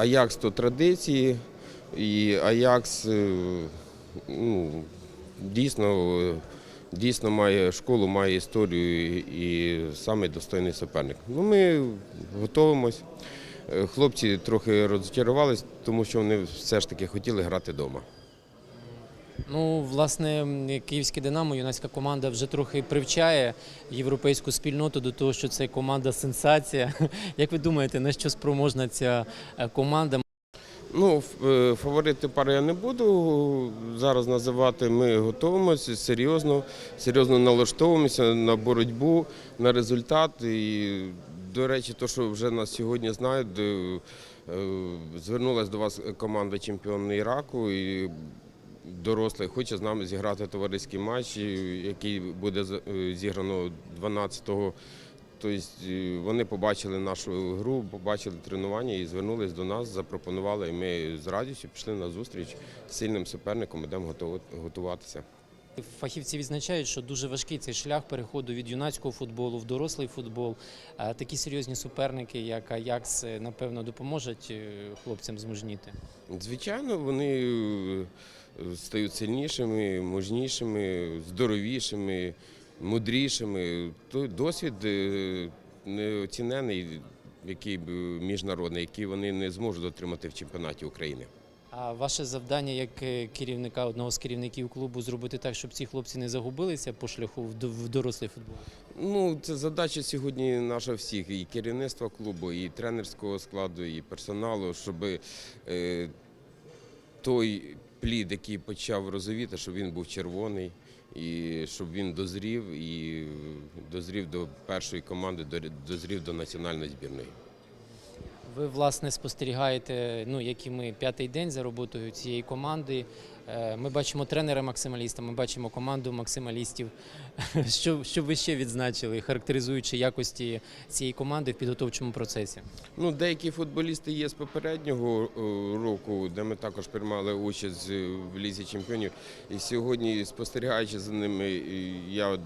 Аякс то традиції, і Аякс е, ну, дійсно, дійсно має школу, має історію і саме достойний суперник. Ну, ми готуємось. Е, Хлопці трохи розчарувалися, тому що вони все ж таки хотіли грати вдома. Ну, власне, київське Динамо, юнацька команда вже трохи привчає європейську спільноту до того, що це команда сенсація. Як ви думаєте, на що спроможна ця е, команда? Ну, е, фаворити пари я не буду зараз називати. Ми готуємося серйозно, серйозно налаштовуємося на боротьбу, на результат. І, до речі, то, що вже нас сьогодні знають, е, звернулася до вас команда чемпіон Іраку і дорослий хоче з нами зіграти товариський матч, який буде е, зіграно 12-го. Тобто е, вони побачили нашу гру, побачили тренування і звернулись до нас, запропонували. І ми з радістю пішли на зустріч з сильним суперником, ідемо готуватися. Фахівці відзначають, що дуже важкий цей шлях переходу від юнацького футболу в дорослий футбол. Такі серйозні суперники, як Аякс, е, напевно, допоможуть е, хлопцям змужніти. Звичайно, вони е, стають сильнішими, мужнішими, здоровішими, мудрішими. Той досвід неоцінений, який міжнародний, який вони не зможуть отримати в чемпіонаті України. А ваше завдання як е, керівника одного з керівників клубу зробити так, щоб ці хлопці не загубилися по шляху в дорослий футбол. Ну, це задача сьогодні наша всіх, і керівництва клубу, і тренерського складу, і персоналу, щоб е, той плід, який почав розовіти, щоб він був червоний, і щоб він дозрів і дозрів до першої команди, дозрів до національної збірної. Ви власне спостерігаєте, ну як і ми, п'ятий день за роботою цієї команди. Е, Ми бачимо тренера максималіста, ми бачимо команду максималістів. Що, що ви ще відзначили, характеризуючи якості цієї команди в підготовчому процесі? Ну, деякі футболісти є з попереднього е, року, де ми також приймали участь е, в лізі чемпіонів. І сьогодні, спостерігаючи за ними, я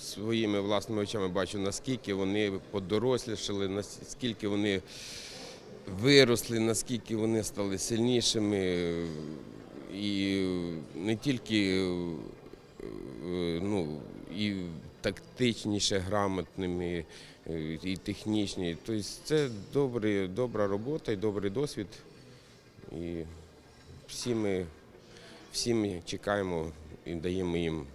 своїми власними очами бачу, наскільки вони подорослішали, наскільки вони виросли, наскільки вони стали сильнішими. І не тільки е, ну, і тактичніше, грамотними, е, і технічні. Тобто це добрі, добра робота і добрий досвід. І всі ми, всі ми чекаємо і даємо їм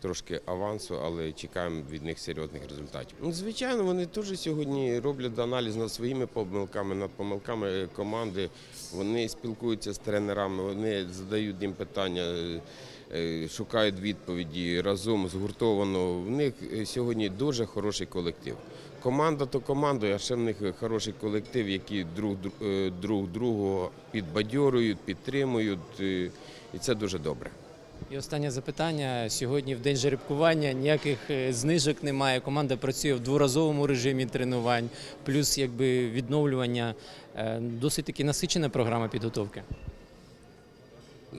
трошки авансу, але чекаємо від них серйозних результатів. Ну, звичайно, вони теж сьогодні роблять аналіз над своїми помилками, над помилками команди. Вони спілкуються з тренерами, вони задають їм питання. е, е, Шукають відповіді разом згуртовано. В них е, сьогодні дуже хороший колектив. Команда то команда, а ще в них хороший колектив, які друг дру- друг другого підбадьорюють, підтримують, і це дуже добре. І останнє запитання. Сьогодні в день жеребкування ніяких е, знижок немає. Команда працює в дворазовому режимі тренувань, плюс якби відновлювання. Е, Досить таки насичена програма підготовки.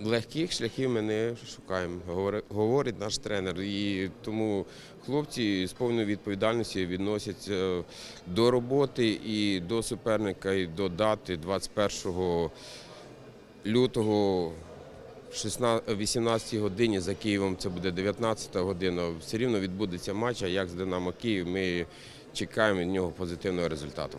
Легких шляхів ми не шукаємо, говорить наш тренер. І тому хлопці з повною відповідальністю відносяться до роботи і до суперника, і до дати 21 лютого. 16 18 годині за Києвом це буде 19 година. Все рівно відбудеться матч, а як з Динамо Київ ми чекаємо від нього позитивного результату.